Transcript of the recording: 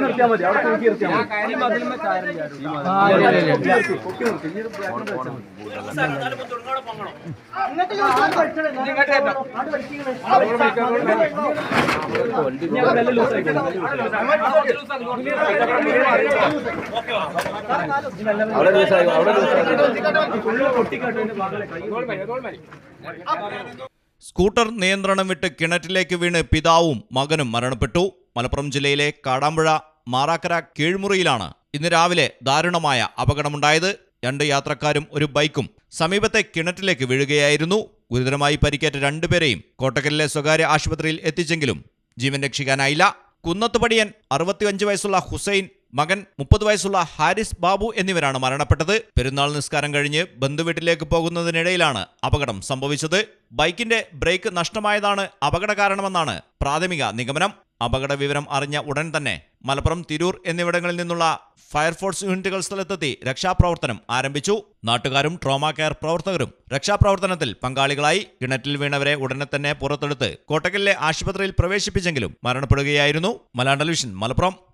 നിർത്തിയാൽ മതി അവിടെ തൂക്കി അവിടെ ലൂസായി അവിടെ സ്കൂട്ടർ നിയന്ത്രണം വിട്ട് കിണറ്റിലേക്ക് വീണ് പിതാവും മകനും മരണപ്പെട്ടു. മലപ്പുറം ജില്ലയിലെ കാടാമ്പുഴ മാറാക്കര കീഴ്മുറിയിലാണ് ഇന്ന് രാവിലെ ദാരുണമായ അപകടമുണ്ടായത്. രണ്ട് യാത്രക്കാരും ഒരു ബൈക്കും സമീപത്തെ കിണറ്റിലേക്ക് വീഴുകയായിരുന്നു. ഗുരുതരമായി പരിക്കേറ്റ രണ്ടുപേരെയും കോട്ടക്കലിലെ സ്വകാര്യ ആശുപത്രിയിൽ എത്തിച്ചെങ്കിലും ജീവൻ രക്ഷിക്കാനായില്ല. കുന്നത്തുപടിയൻ അറുപത്തിയഞ്ച് വയസ്സുള്ള ഹുസൈൻ മകൻ മുപ്പത് വയസ്സുള്ള ഹാരിസ് ബാബു എന്നിവരാണ് മരണപ്പെട്ടത്. പെരുന്നാൾ നിസ്കാരം കഴിഞ്ഞ് ബന്ധുവീട്ടിലേക്ക് പോകുന്നതിനിടയിലാണ് അപകടം സംഭവിച്ചത്. ബൈക്കിന്റെ ബ്രേക്ക് നഷ്ടമായതാണ് അപകട കാരണമെന്നാണ് പ്രാഥമിക നിഗമനം. അപകട വിവരം അറിഞ്ഞ ഉടൻ തന്നെ മലപ്പുറം തിരൂർ എന്നിവിടങ്ങളിൽ നിന്നുള്ള ഫയർഫോഴ്സ് യൂണിറ്റുകൾ സ്ഥലത്തെത്തി രക്ഷാപ്രവർത്തനം ആരംഭിച്ചു. നാട്ടുകാരും ട്രോമ കെയർ പ്രവർത്തകരും രക്ഷാപ്രവർത്തനത്തിൽ പങ്കാളികളായി. കിണറ്റിൽ വീണവരെ ഉടനെ തന്നെ പുറത്തെടുത്ത് കോട്ടക്കലിലെ ആശുപത്രിയിൽ പ്രവേശിപ്പിച്ചെങ്കിലും മരണപ്പെടുകയായിരുന്നു. മലയാളം ടെലിവിഷൻ മലപ്പുറം.